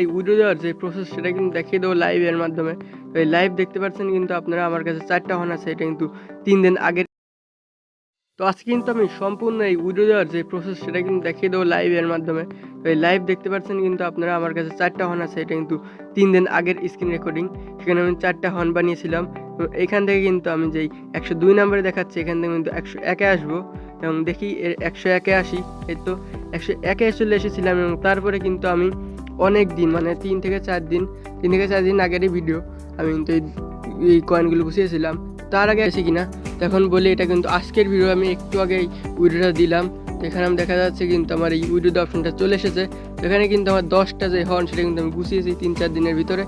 এই উইডিও দেওয়ার যে প্রসেস সেটা কিন্তু দেখিয়ে দেবো লাইভের মাধ্যমে। তো এই লাইভ দেখতে পাচ্ছেন কিন্তু আপনারা আমার কাছে চারটা হন আছে, এটা কিন্তু তিন দিন আগের। তো আজকে কিন্তু আমি সম্পূর্ণ এই উইডিও দেওয়ার যে প্রসেস সেটা কিন্তু দেখিয়ে দেবো লাইভের মাধ্যমে। তো এই লাইভ দেখতে পাচ্ছেন কিন্তু আপনারা আমার কাছে চারটা হর্ন আছে, এটা কিন্তু তিন দিন আগের স্ক্রিন রেকর্ডিং সেখানে আমি চারটা হর্ন বানিয়েছিলাম। এবং এখান থেকে কিন্তু আমি যেই একশো দুই নাম্বারে দেখাচ্ছি, এখান থেকে কিন্তু একশো একে আসব এবং দেখি এর একশো একে আসি। এই তো একশো একে চলে এসেছিলাম এবং তারপরে কিন্তু আমি অনেক দিন মানে তিন থেকে চার দিন, তিন থেকে চার দিন আগেরই ভিডিও আমি কিন্তু এই কয়েনগুলো গুছিয়েছিলাম তার আগে আসি কিনা? তখন বলি, এটা কিন্তু আজকের ভিডিও আমি একটু আগে উইডিওটা দিলাম। তো এখানে আমি দেখা যাচ্ছে কিন্তু আমার এই ভিডিও অপশনটা চলে এসেছে। এখানে কিন্তু আমার দশটা যে হর্ন সেটা কিন্তু আমি গুছিয়েছি তিন চার দিনের ভিতরে।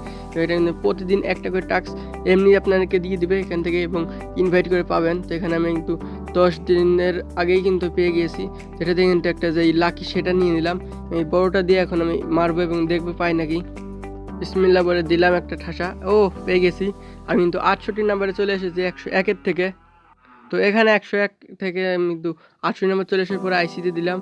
এটা কিন্তু প্রতিদিন একটা করে টাস্ক এমনি আপনাদেরকে দিয়ে দিবে এখান থেকে এবং ইনভাইট করে পাবেন। তো এখানে আমি কিন্তু দশ দিনের আগেই কিন্তু পেয়ে গিয়েছি। সেটা থেকে কিন্তু একটা যে লাকি সেটা নিয়ে নিলাম। এই বড়টা দিয়ে এখন আমি মারবো এবং দেখব পাই নাকি। বিসমিল্লা বলে দিলাম একটা ঠাসা। ও পেয়ে গেছি। আমি কিন্তু আটষট্টি নাম্বারে চলে এসেছি একশো একের থেকে। তো এখানে একশো এক থেকে আমি আটষট্টি নাম্বার চলে আসার পরে আইসিতে দিলাম।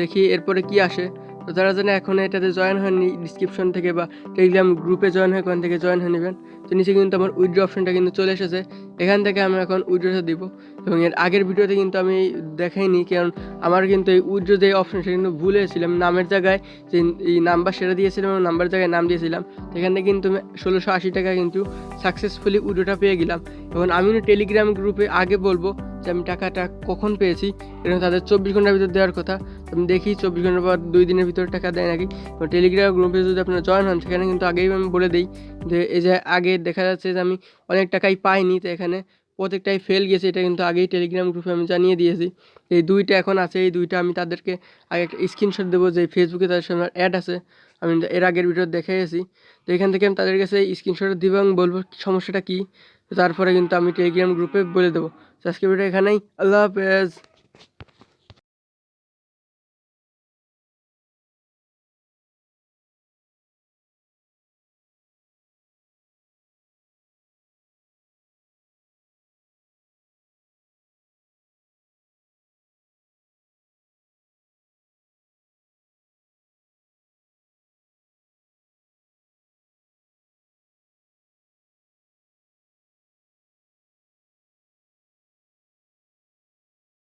দেখি এরপরে কি আসে। তো যারা যেন এখন এটাতে জয়েন হয়নি ডিসক্রিপশন থেকে বা টেলিগ্রাম গ্রুপে জয়েন হয়ে, ওখান থেকে জয়েন হয়ে নেবেন। তো নিচে কিন্তু আমার উইড্রো অপশনটা কিন্তু চলে এসেছে। এখান থেকে আমি এখন উইড্রোটা দিব। এবং এর আগের ভিডিওতে কিন্তু আমি দেখাইনি, কারণ আমার কিন্তু এই উইড্রো যে অপশন সেটা কিন্তু ভুলে গেছিলাম নামের জায়গায় যে এই নাম্বার সেটা দিয়েছিলাম এবং নাম্বার জায়গায় নাম দিয়েছিলাম। সেখানে কিন্তু আমি ষোলোশো আশি টাকা কিন্তু সাকসেসফুলি উইড্রোটা পেয়ে গেলাম। এবং আমি টেলিগ্রাম গ্রুপে আগে বলব যে আমি টাকাটা কখন পেয়েছি এবং তাদের চব্বিশ ঘণ্টার ভিতর দেওয়ার কথা। আমি দেখি চব্বিশ ঘণ্টার পর দুই দিনের ভিতরে টাকা দেয় নাকি। টেলিগ্রাম গ্রুপে যদি আপনারা জয়েন হন, সেখানে কিন্তু আগেই আমি বলে দিই যে, এই যে আগে দেখা যাচ্ছে যে আমি অনেক টাকাই পাইনি, তো এখানে প্রত্যেকটাই ফেল গেছে, এটা কিন্তু আগেই টেলিগ্রাম গ্রুপে আমি জানিয়ে দিয়েছি। এই দুইটা এখন আছে, এই দুইটা আমি তাদেরকে আগে একটা স্ক্রিনশট দেবো যে ফেসবুকে তাদের সামনে অ্যাড আছে। আমি এর আগের ভিডিও দেখে গেছি তো এখান থেকে আমি তাদের কাছে স্ক্রিনশট দিব এবং বলব সমস্যাটা কী। তারপরে কিন্তু আমি টেলিগ্রাম গ্রুপে বলে দেবো। আজকে ভিডিও এখানেই। আল্লাহ হাফেজ।